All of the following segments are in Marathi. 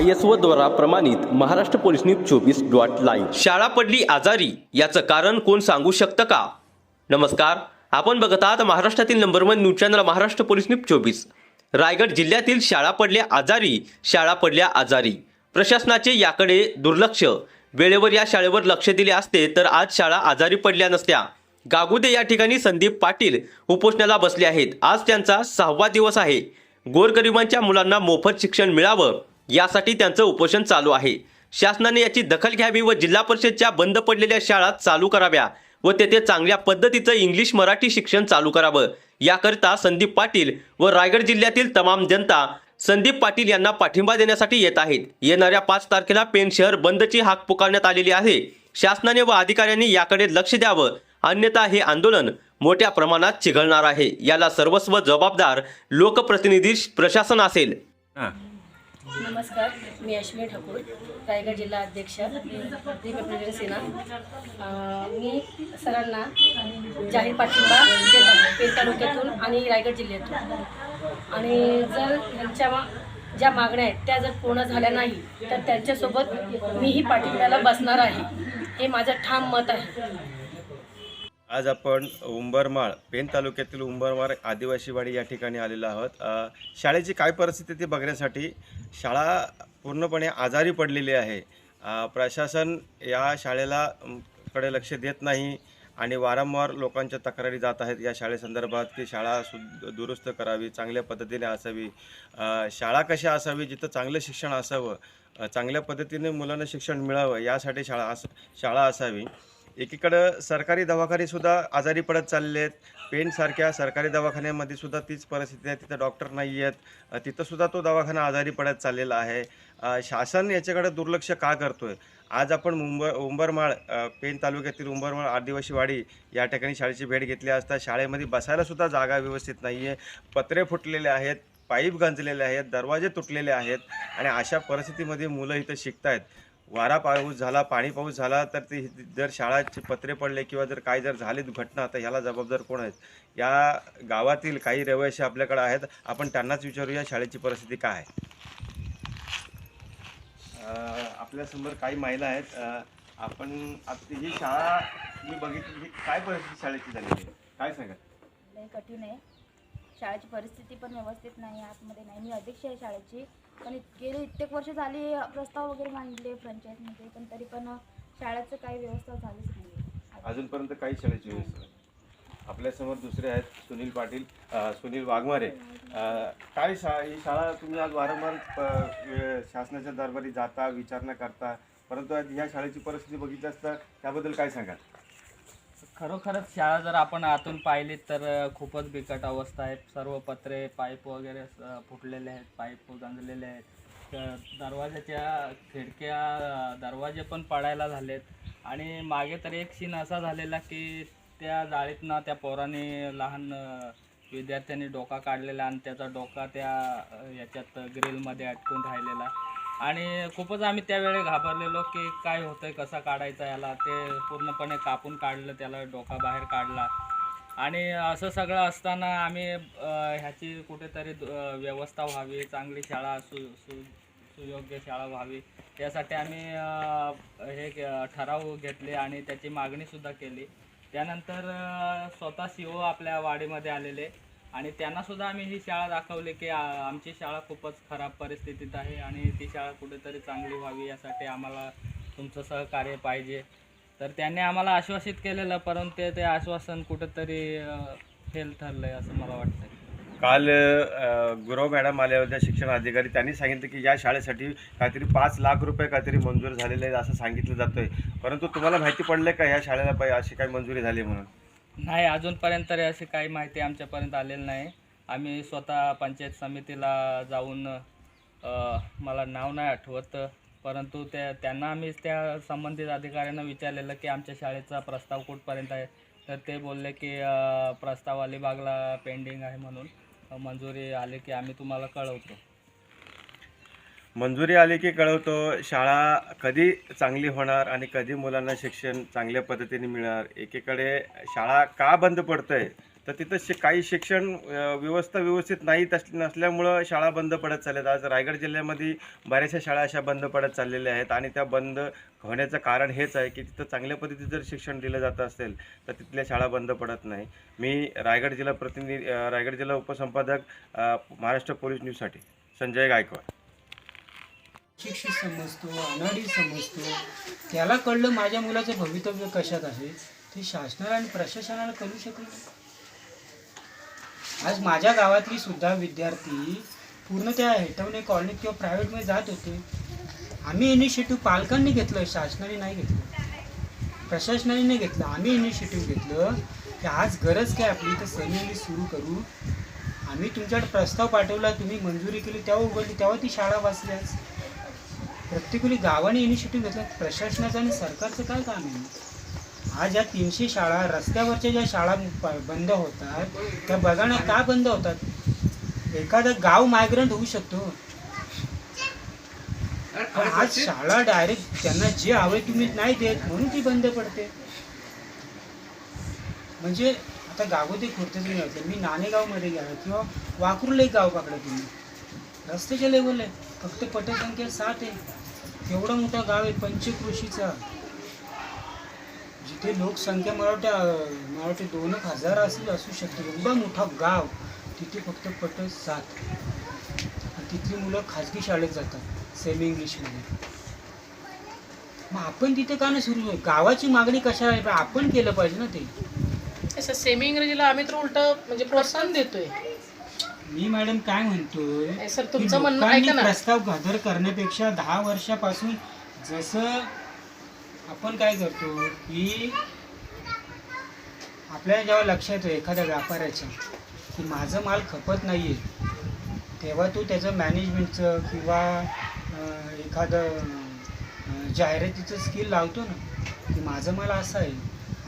आय एस ओ द्वारा प्रमाणित महाराष्ट्र पोलीस न्यूज चोवीस डॉट लाईव्ह. शाळा पडली आजारी याचं कारण कोण सांगू शकतं का? नमस्कार आपण बघत आहात महाराष्ट्रातील number one news channel Maharashtra police news चोवीस. रायगड जिल्ह्यातील शाळा पडल्या आजारी शाळा पडल्या आजारी. प्रशासनाचे याकडे दुर्लक्ष. वेळेवर या शाळेवर लक्ष दिले असते तर आज शाळा आजारी पडल्या नसत्या. गागुदे या ठिकाणी संदीप पाटील उपोषणाला बसले आहेत. आज त्यांचा सहावा दिवस आहे. गोरगरिबांच्या मुलांना मोफत शिक्षण मिळावं. यासाठी त्यांचं उपोषण चालू आहे. शासनाने याची दखल घ्यावी व जिल्हा परिषदच्या बंद पडलेल्या शाळा चालू कराव्या व तेथे चांगल्या पद्धतीचं इंग्लिश मराठी शिक्षण चालू करावं. याकरिता संदीप पाटील व रायगड जिल्ह्यातील तमाम जनता संदीप पाटील यांना पाठिंबा देण्यासाठी येत आहेत. येणाऱ्या पाच तारखेला पेन शहर बंदची हाक पुकारण्यात आलेली आहे. शासनाने व अधिकाऱ्यांनी याकडे लक्ष द्यावं. अन्यथा हे आंदोलन मोठ्या प्रमाणात चिघळणार आहे. याला सर्वस्व जबाबदार लोकप्रतिनिधी प्रशासन असेल. नमस्कार मी अश्विनी ठाकूर रायगड जिल्हा अध्यक्ष रिपब्लिकन सेना मी सरांना जाहीर पाठिंबा देत आहे पेठ तालुक्यातून आणि रायगड जिल्ह्यातून. आणि जर ह्यांच्या मा ज्या मागण्या आहेत त्या जर पूर्ण झाल्या नाही तर त्यांच्यासोबत मीही पाठिंब्याला बसणार आहे. हे माझं ठाम मत आहे. आज आपण उंबरमाळ पेन तालुक्यातील उंबरमाळ आदिवासीवाडी या ठिकाणी आलेलो आहोत. शाळेची काय परिस्थिती ती बघण्यासाठी शाळा पूर्णपणे आजारी पडलेली आहे. प्रशासन या शाळेला कडे लक्ष देत नाही आणि वारंवार लोकांच्या तक्रारी जात आहेत. या शाळेसंदर्भात की शाळा सु दुरुस्त करावी चांगल्या पद्धतीने असावी. शाळा कशा असावी जिथं चांगलं शिक्षण असावं चांगल्या पद्धतीने मुलांना शिक्षण मिळावं यासाठी शाळा अस शाळा असावी. एकीकडं सरकारी दवाखाने सुद्धा आजारी पडत चालले आहेत. पेनसारख्या सरकारी दवाखान्यामध्ये सुद्धा तीच परिस्थिती आहे. तिथं डॉक्टर नाही आहेत. तिथंसुद्धा तो दवाखाना आजारी पडत चाललेला आहे. शासन याच्याकडे दुर्लक्ष का करतो आहे आज आपण मुंबई उंबरमाळ पेन तालुक्यातील उंबरमाळ आदिवासी वाडी या ठिकाणी शाळेची भेट घेतली असता शाळेमध्ये बसायलासुद्धा जागा व्यवस्थित नाही आहे पत्रे फुटलेले आहेत पाईप गंजलेले आहेत दरवाजे तुटलेले आहेत आणि अशा परिस्थितीमध्ये मुलं इथं शिकत आहेत वारा पाऊस झाला पाणी पाऊस झाला तर ते जर शाळाचे पत्रे पडले किंवा जर काय जर झाली दुर्घटना तर ह्याला जबाबदार कोण आहेत? या गावातील काही रहिवासी आपल्याकडे आहेत. आपण त्यांनाच विचारूया शाळेची परिस्थिती काय आहे? आपल्यासमोर काही महिला आहेत. आपण आता ही शाळा मी बघितली ही काय परिस्थिती शाळेची झालेली आहे काय सांगा लय कठीण आहे. शाळेची परिस्थिती पण व्यवस्थित नाही आतमध्ये नाही. मी अध्यक्ष आहे शाळेची. पण गेले कित्येक वर्ष झाली प्रस्ताव वगैरे मांडले पंचायतमध्ये पण तरी पण शाळेचं काही व्यवस्था झालीच नाही अजूनपर्यंत काही शाळेची व्यवस्था. आपल्यासमोर दुसरे आहेत सुनील पाटील सुनील वाघमारे. काय शा ही शाळा तुम्ही आज वारंवार शासनाच्या दरबारी जाता विचारणा करता परंतु आज ह्या शाळेची परिस्थिती बघितली असता त्याबद्दल काय सांगाल? खरोखरच शाळा जर आपण आतून पाहिली तर खूपच बिकट अवस्था आहे. सर्व पत्रे पाईप वगैरे फुटलेले आहेत पाईप गांजलेले आहेत. तर दरवाजाच्या खिडक्या दरवाजे पण पडायला झालेत. आणि मागे तर एक सीन असा झालेला की त्या जाळीतनं त्या पोराने लहान विद्यार्थ्यांनी डोका काढलेला आणि त्याचा डोका त्या याच्यात ग्रिलमध्ये अटकून राहिलेला. आणि खूपच आम्ही त्यावेळी घाबरलेलो की काय होतंय कसा काढायचा याला. ते पूर्णपणे कापून काढलं त्याला डोका बाहेर काढला. आणि असं सगळं असताना आम्ही ह्याची कुठेतरी व्यवस्था व्हावी चांगली शाळा सु सु सुयोग्य शाळा व्हावी. त्यासाठी आम्ही हे ठराव घेतले आणि त्याची मागणीसुद्धा केली. त्यानंतर स्वतः सी ओ आपल्या वाडीमध्ये आलेले. आणि त्यांना सुद्धा आम्ही ही शाळा दाखवली की आमची शाळा खूपच खराब परिस्थितीत आहे आणि ती शाळा कुठेतरी चांगली व्हावी यासाठी आम्हाला तुमचं सहकार्य पाहिजे. तर त्यांनी आम्हाला आश्वासित केलेलं परंतु ते- आश्वासन कुठंतरी फेल ठरलं आहे असं मला वाटतं काल गुरव मॅडम आल्या होत्या शिक्षण अधिकारी. त्यांनी सांगितलं की या शाळेसाठी काहीतरी पाच लाख रुपये काहीतरी मंजूर झालेले आहेत असं सांगितलं जातं आहे परंतु तुम्हाला माहिती पडलं का या शाळेला पाहिजे अशी काही मंजुरी झाली म्हणून? नाही अजूनपर्यंत तरी अशी काही माहिती आमच्यापर्यंत आलेली नाही. आम्ही स्वतः पंचायत समितीला जाऊन अ, मला नाव नाही आठवत परंतु त्या त्यांना आम्ही त्या संबंधित अधिकाऱ्यांना विचारलेलं की आमच्या शाळेचा प्रस्ताव कुठपर्यंत आहे? तर ते बोलले की अ, प्रस्ताव अलिबागला पेंडिंग आहे म्हणून. मंजुरी आली की आम्ही तुम्हाला कळवतो. मंजुरी आली की कळवतो. शाळा कधी चांगली होणार आणि कधी मुलांना शिक्षण चांगल्या पद्धतीने मिळणार? एकीकडे शाळा का बंद पडतंय? तर तिथं शि काही शिक्षण व्यवस्था व्यवस्थित नाही तस नसल्यामुळं शाळा बंद पडत चालल्यात. आज रायगड जिल्ह्यामध्ये बऱ्याचशा शाळा अशा बंद पडत चाललेल्या आहेत आणि त्या बंद होण्याचं कारण हेच आहे की तिथं चांगल्या पद्धतीचं जर शिक्षण दिलं जात असेल तर तिथल्या शाळा बंद पडत नाही. मी रायगड जिल्हा प्रतिनिधी रायगड जिल्हा उपसंपादक महाराष्ट्र पोलीस न्यूजसाठी. संजय गायकवाड. शिक्षित समजतो अनाडी समजतो. त्याला कळलं माझ्या मुलाचं भवितव्य कशात आहे? ते शासनाला आणि प्रशासनाला कळू शकलं आज माझ्या गावातली सुद्धा विद्यार्थी पूर्ण त्या हेटवणे कॉलनीत किंवा प्रायव्हेटमध्ये जात होते. आम्ही इनिशिएटिव्ह पालकांनी घेतलं शासनाने नाही घेतलं. प्रशासनाने नाही घेतलं आम्ही इनिशिएटिव्ह घेतलं की आज गरज काय आपली? तर सेमी सुरू करू. आम्ही तुमच्याकडे प्रस्ताव पाठवला तुम्ही मंजुरी केली तेव्हा उघडली तेव्हा ती शाळा वाचल्याच प्रत्येकाने गावाने इनिशिएटिव्ह घेतला. प्रशासनाचं आणि सरकारचं काय काम आहे? आज या तीनशे शाळा रस्त्यावरच्या ज्या शाळा बंद होतात त्या बघा का बंद होतात? एखादं गाव मायग्रंट होऊ शकतो. आज शाळा डायरेक्ट त्यांना जे हवे तुम्ही नाही देत म्हणून ती बंद पडते. म्हणजे आता गावोदे खुर्ते तुम्ही होते मी नाणेगावमध्ये गेला किंवा वाकरूला एक गाव पकडा तुम्ही. रस्त्याच्या लेवल आहे. फक्त पटसंख्या सात आहे. एवढा मोठा गाव आहे पंचकृषीचा जिथे लोकसंख्या मला वाटतं मला वाटते दोन एक हजार असेल असू शकते. एवढा मोठा गाव तिथे फक्त पट सात आणि तिथली मुलं खाजगी शाळेत जातात सेमी इंग्लिशमध्ये मग आपण तिथे का नाही सुरू गावाची मागणी कशा आहे? आपण केलं पाहिजे ना ते. असं सेमी इंग्रजीला आम्ही तर उलट म्हणजे प्रोत्साहन देतोय. मी मॅडम काय म्हणतोय सर, तुमचं म्हणणं लोकांनी ऐका ना. प्रस्ताव गदर करण्यापेक्षा दहा वर्षापासून जसं आपण काय करतो की आपल्याला जेव्हा लक्षात येतो एखाद्या व्यापाऱ्याच्या की माझं माल खपत नाही आहे तेव्हा तो त्याचं मॅनेजमेंटचं किंवा एखादं जाहिरातीचं स्किल लावतो ना की माझं माल असं आहे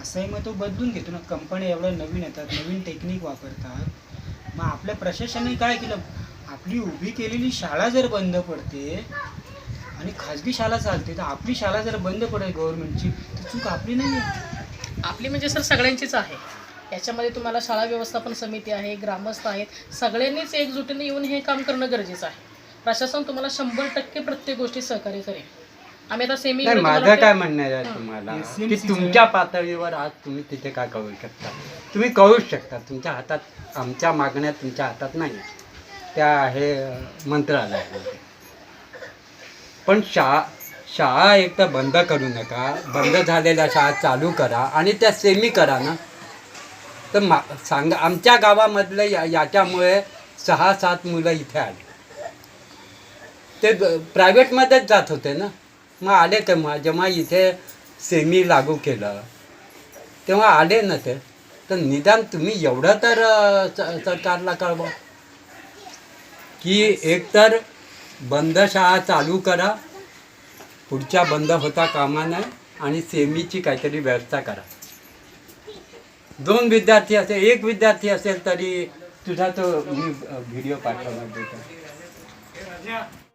असं आहे मग तो बदलून घेतो ना कंपन्या एवढ्या नवीन येतात नवीन टेक्निक वापरतात मग आपल्या प्रशासनाने काय केलं? आपली उभी केलेली शाळा जर बंद पडते आणि खाजगी शाळा चालते तर आपली शाळा जर बंद पडेल गव्हर्नमेंटची तर चूक आपली नाही आहे. आपली म्हणजे सर सगळ्यांचीच आहे. याच्यामध्ये तुम्हाला शाळा व्यवस्थापन समिती आहे ग्रामस्थ आहेत सगळ्यांनीच एकजुटीने येऊन हे काम करणं गरजेचं आहे. प्रशासन तुम्हाला शंभर टक्के प्रत्येक गोष्टी सहकार्य करेल. आम्ही आता सेमी नाही माझं काय म्हणणं आहे तुम्हाला? की तुमच्या पातळीवर आज तुम्ही तिथे काय करू शकता? तुम्ही कळूच शकता. तुमच्या हातात आमच्या मागण्या तुमच्या हातात नाही. त्या आहे मंत्रालयामध्ये. पण शाळा शाळा एक तर बंद करू नका. बंद झालेल्या शाळा चालू करा. आणि त्या सेमी करा ना. तर मा सांगा आमच्या गावामधलं या याच्यामुळे सहा सात मुलं इथे आली. ते प्रायव्हेटमध्येच जात होते ना? मग आले तेव्हा जेव्हा इथे सेमी लागू केलं. तेव्हा आले ना ते. तर निदान तुम्ही एवढं तर सरकारला कळवा की एकतर बंद शाळा चालू करा. पुढच्या बंद होता कामा नये. आणि सेमीची काहीतरी व्यवस्था करा. दोन विद्यार्थी असेल एक विद्यार्थी असेल तरी तुझा तो मी व्हिडिओ पाठवणार देतो.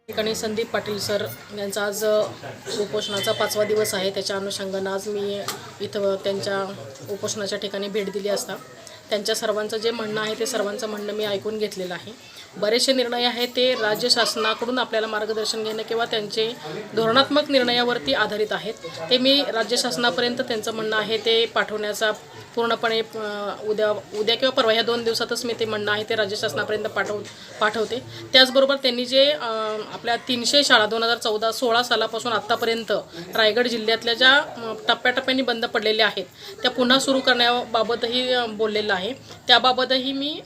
ठिकाणी संदीप पाटील सर यांचा आज उपोषणाचा पाचवा दिवस आहे. त्याच्या अनुषंगानं आज मी इथं त्यांच्या उपोषणाच्या ठिकाणी भेट दिली असता. त्यांच्या सर्वांचं जे म्हणणं आहे ते सर्वांचं म्हणणं मी ऐकून घेतलेलं आहे. बरेचसे निर्णय आहेत ते राज्य शासनाकडून आपल्याला मार्गदर्शन घेणं किंवा त्यांचे धोरणात्मक निर्णयावरती आधारित आहेत. ते मी राज्य शासनापर्यंत त्यांचं म्हणणं आहे ते पाठवण्याचा पूर्णपणे उद्या उद्या किंवा परवा ह्या दोन दिवसातच मी ते म्हणणं आहे ते राज्य शासनापर्यंत पाठव पाठवते. त्याचबरोबर त्यांनी जे आपल्या तीनशे शाळा दोन हजार चौदा सोळा सालापासून आत्तापर्यंत रायगड जिल्ह्यातल्या ज्या टप्प्याटप्प्याने बंद पडलेल्या आहेत त्या पुन्हा सुरू करण्याबाबतही बोललेलं आहे. त्याबाबतही मी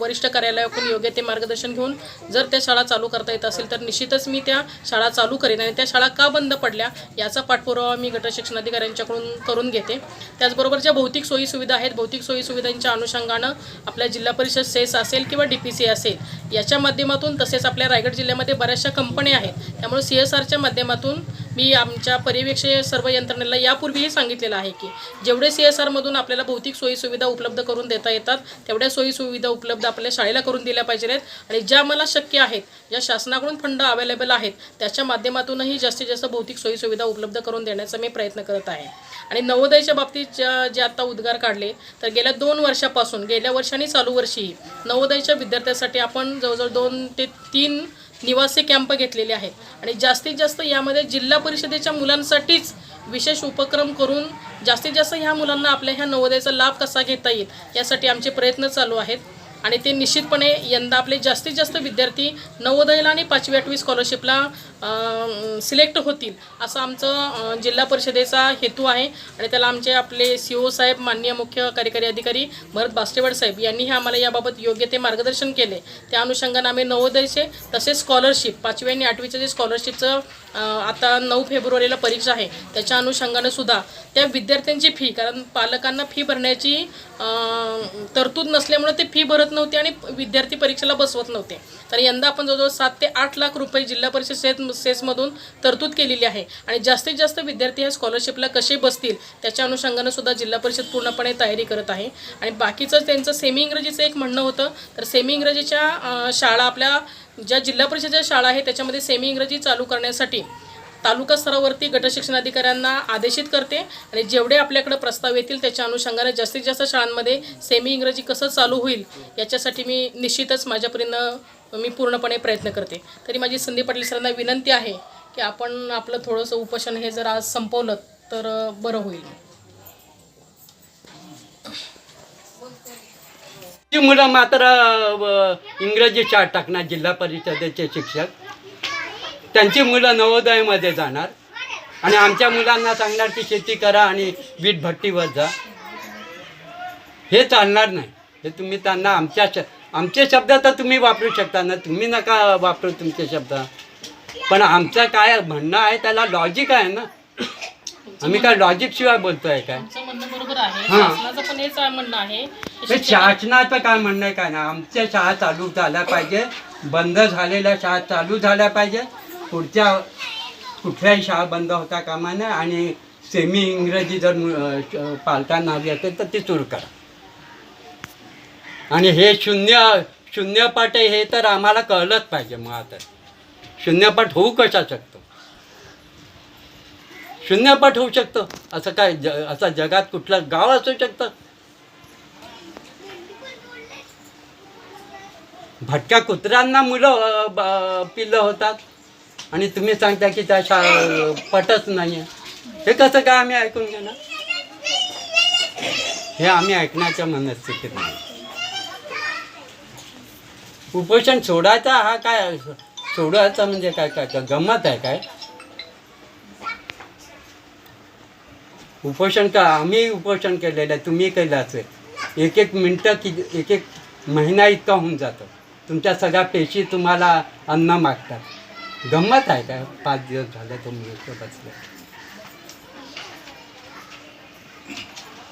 वरिष्ठ कार्यालयाकडून योग्य ते मार्गदर्शन घेऊन जर त्या शाळा चालू करता येत असेल तर निश्चितच मी त्या शाळा चालू करेन आणि त्या शाळा का बंद पडल्या याचा पाठपुरावा मी गट शिक्षणाधिकाऱ्यांच्याकडून करून घेते. त्याचबरोबर ज्या भौतिक सोयी सुविधा आहेत भौतिक सोयी सुविधांच्या अनुषंगानं आपल्या जिल्हा परिषद सेस असेल किंवा डी पी सी असेल याच्या माध्यमातून तसेच आपल्या रायगड जिल्ह्यामध्ये बऱ्याचशा कंपन्या आहेत. त्यामुळे सी एस आरच्या माध्यमातून मी आमच्या पर्यवेक्षक सर्व यंत्रणेला यापूर्वीही सांगितलेलं आहे की जेवढे सी एस आरमधून आपल्याला भौतिक सोयीसुविधा उपलब्ध करून देता येतात तेवढ्या सोयीसुविधा उपलब्ध आपल्या शाळेला करून दिल्या पाहिजेत आणि ज्या मला शक्य आहेत ज्या शासनाकडून फंड अवेलेबल आहेत त्याच्या माध्यमातूनही जास्तीत जास्त भौतिक सोयीसुविधा उपलब्ध करून देण्याचा मी प्रयत्न करत आहे. आणि नवोदयच्या बाबतीत ज्या जे आता उद्गार काढले तर गेल्या दोन वर्षापासून गेल्या वर्षाने चालू वर्षी नवोदयच्या विद्यार्थ्यांसाठी आपण जवळजवळ दोन ते तीन निवासी कॅम्प घेतलेले आहेत. आणि जास्तीत जास्त यामध्ये जिल्हा परिषदेच्या मुलांसाठीच विशेष उपक्रम करून जास्तीत जास्त ह्या मुलांना आपल्या ह्या नवोदयाचा लाभ कसा घेता येईल यासाठी आमचे प्रयत्न चालू आहेत. आणि ते निश्चितपणे यंदा आपले जास्तीत जास्त विद्यार्थी नवोदयला आणि पाचवी आठवी स्कॉलरशिपला सिलेक्ट होतील असं आमचं जिल्हा परिषदेचा हेतू आहे. आणि त्याला आमचे आपले सी ओ साहेब माननीय मुख्य कार्यकारी अधिकारी भरत बास्टेवाड साहेब यांनीही आम्हाला याबाबत योग्य ते मार्गदर्शन केले. त्या अनुषंगाने आम्ही नवोदयचे तसेच स्कॉलरशिप पाचवी आणि आठवीचं जे स्कॉलरशिपचं आता नऊ फेब्रुवारीला परीक्षा आहे त्याच्या अनुषंगाने सुद्धा त्या विद्यार्थ्यांची फी कारण पालकांना फी भरण्याची तरतूद नसल्यामुळे ते फी भरत नव्हते आणि विद्यार्थी परीक्षेला बसवत नव्हते. तर यंदा आपण जवळजवळ सात ते आठ लाख रुपये जिल्हा परिषद सेसमधून तरतूद केलेली आहे. आणि जास्तीत जास्त विद्यार्थी ह्या स्कॉलरशिपला कसे बसतील त्याच्या अनुषंगानं सुद्धा जिल्हा परिषद पूर्णपणे तयारी करत आहे. आणि बाकीचं त्यांचं सेमी इंग्रजीचं एक म्हणणं होतं तर सेमी इंग्रजीच्या शाळा आपल्या ज्या जिल्हा परिषदेच्या शाळा आहे त्याच्यामध्ये सेमी इंग्रजी चालू करण्यासाठी तालुका स्तरावरती गटशिक्षणाधिकाऱ्यांना आदेशित करते. आणि जेवढे आपल्याकडे प्रस्ताव येतील त्याच्या अनुषंगाने जास्तीत जास्त शाळांमध्ये सेमी इंग्रजी कसं चालू होईल याच्यासाठी मी निश्चितच माझ्यापर्यंत मी पूर्णपणे प्रयत्न करते. तरी माझी संदीप पाटील सरांना विनंती आहे की आपण आपलं थोडंसं उपोषण हे जर आज संपवलं तर बरं होईल. ती मुलं मात्र इंग्रजी शाळेत टाकणार जिल्हा परिषदेचे शिक्षक. त्यांची मुलं नवोदयमध्ये जाणार. आणि आमच्या मुलांना सांगणार की शेती करा आणि वीट भट्टीवर जा. हे चालणार नाही. हे तुम्ही त्यांना आमच्या आमचे शब्द तर तुम्ही वापरू शकता ना. तुम्ही नका वापरू तुमचे शब्द पण आमचं काय म्हणणं आहे त्याला लॉजिक आहे ना. आम्ही काय लॉजिक शिवाय बोलतोय काय? म्हणणं बरोबर आहे. हां. शासनाचं पण हेच म्हणणं आहे. की हे शासनाचं काय म्हणणं आहे काय ना आमच्या शाळा चालू झाल्या पाहिजे. बंद झालेल्या शाळा चालू झाल्या पाहिजे. पुढच्या कुठल्याही शाळा बंद होता कामा नये. आणि सेमी इंग्रजी जर मु- अं, श- पालकांना हवी असेल तर ती सुरू करा. आणि हे शून्य शून्यपाठ आहे हे तर आम्हाला कळलंच पाहिजे मुळात शून्यपाठ होऊ कशा शकतो? शून्यपाठ होऊ शकतो? असं काय ज असं जगात कुठलं गाव असू शकतं? भटक्या कुत्र्यांना मुलं पिल्लं होतात. आणि तुम्ही सांगता की त्या शा पटच नाही आहे हे कसं काय आम्ही ऐकून घेणार? हे आम्ही ऐकण्याच्या मनस्थितीत नाही. उपोषण सोडायचा हा काय सोडायचा म्हणजे काय काय काय गंमत आहे काय? उपोषण का? आम्ही उपोषण केलेलं आहे तुम्ही केलं असेल एक एक मिनटं कि एक एक महिना इतका होऊन जातो. तुमच्या सगळ्या पेशी तुम्हाला अन्न मागतात. गंमत आहे काय? पाच दिवस झाले तुम्ही बसले.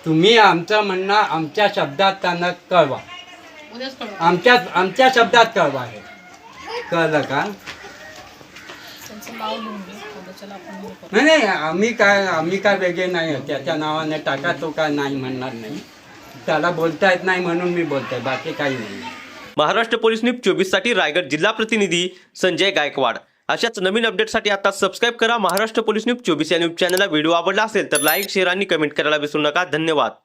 तुम्ही आमचं म्हणणं आमच्या शब्दात त्यांना कळवा. आमच्या आमच्या शब्दात कळवा हे. कळलं का? हे. नाही नाही आम्ही काय आम्ही काय वेगळे नाही. त्याच्या नावाने टाका तो काय नाही म्हणणार नाही. त्याला बोलता येत नाही म्हणून मी बोलतोय बाकी काही नाही. महाराष्ट्र पोलीस न्यूज चोवीससाठी रायगड जिल्हा प्रतिनिधी संजय गायकवाड. अशाच नवीन अपडेटसाठी आता सबस्क्राईब करा महाराष्ट्र पोलीस न्यूज चोवीस या न्यूज चॅनलला व्हिडिओ आवडला असेल तर लाईक शेअर आणि कमेंट करायला विसरू नका. धन्यवाद.